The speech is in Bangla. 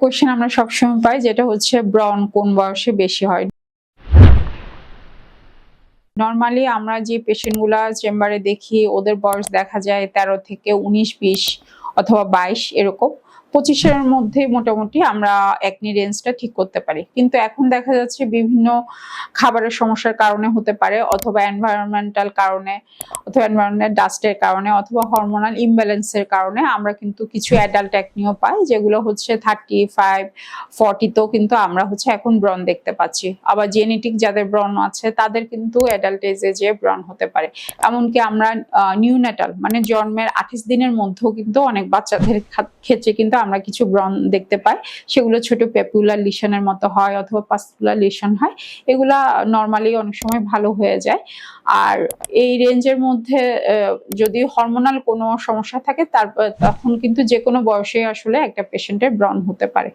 কোয়েশ্চেন আমরা সবসময় পাই, যেটা হচ্ছে ব্রন কোন বয়সে বেশি হয়? নর্মালি আমরা যে পেশেন্টগুলা চেম্বারে দেখি, ওদের বয়স দেখা যায় তেরো থেকে উনিশ, বিশ অথবা বাইশ এরকম। পঁচিশের মধ্যে মোটামুটি আমরা একনি রেঞ্জটা ঠিক করতে পারি। কিন্তু এখন দেখা যাচ্ছে বিভিন্ন খাবারের সমস্যার কারণে হতে পারে, অথবা এনভায়রনমেন্টাল কারণে, অথবা এনভায়রনমেন্ট ডাস্টের কারণে, অথবা হরমোনাল ইমব্যালেন্সের কারণে আমরা কিন্তু কিছু অ্যাডাল্ট একনিও পাই, যেগুলো হচ্ছে থার্টি ফাইভ ফর্টিতেও কিন্তু আমরা হচ্ছে এখন ব্রণ দেখতে পাচ্ছি। আবার জেনেটিক যাদের ব্রণ আছে, তাদের কিন্তু অ্যাডাল্ট এজে যে ব্রণ হতে পারে। এমনকি আমরা নিউনেটাল মানে জন্মের আঠাশ দিনের মধ্যেও কিন্তু অনেক বাচ্চাদের ক্ষেত্রে কিন্তু আমরা কিছু ব্রন দেখতে পাই। সেগুলো ছোট পেপুলার লিশনের মতো হয় অথবা পাস্তুলার লিশন হয়। এগুলা নর্মালি অনেক সময় ভালো হয়ে যায়। আর এই রেঞ্জের মধ্যে যদি হরমোনাল কোনো সমস্যা থাকে তারপর তখন কিন্তু যে কোনো বয়সে আসলে একটা পেশেন্টের ব্রন হতে পারে।